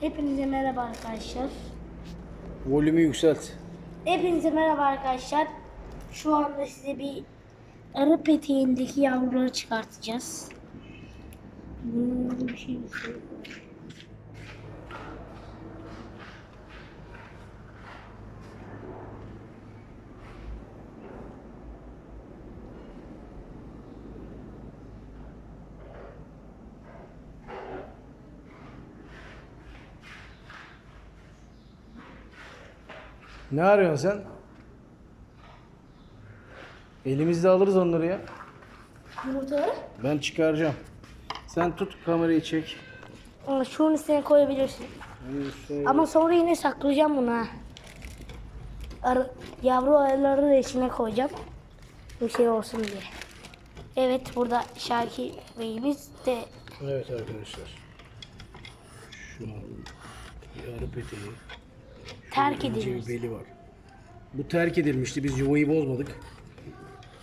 Hepinize merhaba arkadaşlar. Volümü yükselt. Hepinize merhaba arkadaşlar. Şu anda size bir arı peteğindeki yavruları çıkartacağız. Hmm, bir şey Ne arıyorsun sen? Elimizde alırız onları ya. Yumurtaları Ben çıkaracağım. Sen tut kamerayı çek. Ama şunun üstüne koyabilirsin. Şöyle- Ama sonra yine saklayacağım bunu ha. Yavru arıları da içine koyacağım. Bir şey olsun diye. Evet burada Şakir Bey'imiz de Evet arkadaşlar. Şu an bir arı peteği. Terk edilmiş. beli var. Bu terk edilmişti. Biz yuvayı bozmadık.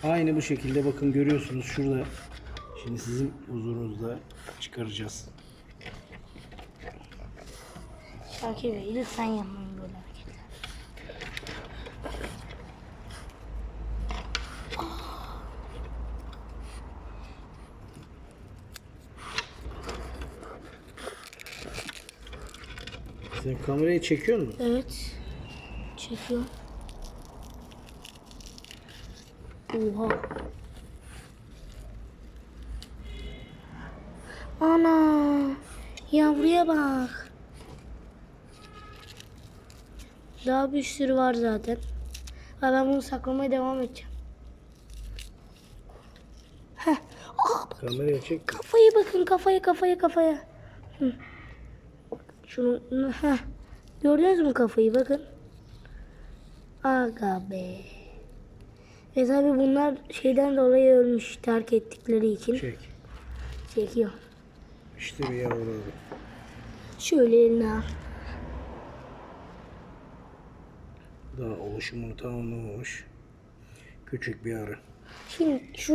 Aynı bu şekilde bakın görüyorsunuz şurada. Şimdi sizin huzurunuzda çıkaracağız. Şakir Bey lütfen yapmayın Sen kamerayı çekiyor musun? Evet. Çekiyor. Oha. Ana. Yavruya bak. Daha bir sürü var zaten. Ha, ben bunu saklamaya devam edeceğim. Heh. Ah, bak, Kameraya çek. kafayı bakın kafaya kafaya kafaya. Hı. Şunu heh. Gördünüz mü kafayı bakın. Aga be. Ve tabi bunlar şeyden dolayı ölmüş terk ettikleri için. Çek. Çekiyor. İşte bir yavru arı. Şöyle eline al. Daha oluşumunu tamamlamamış. Küçük bir arı. Şimdi şunu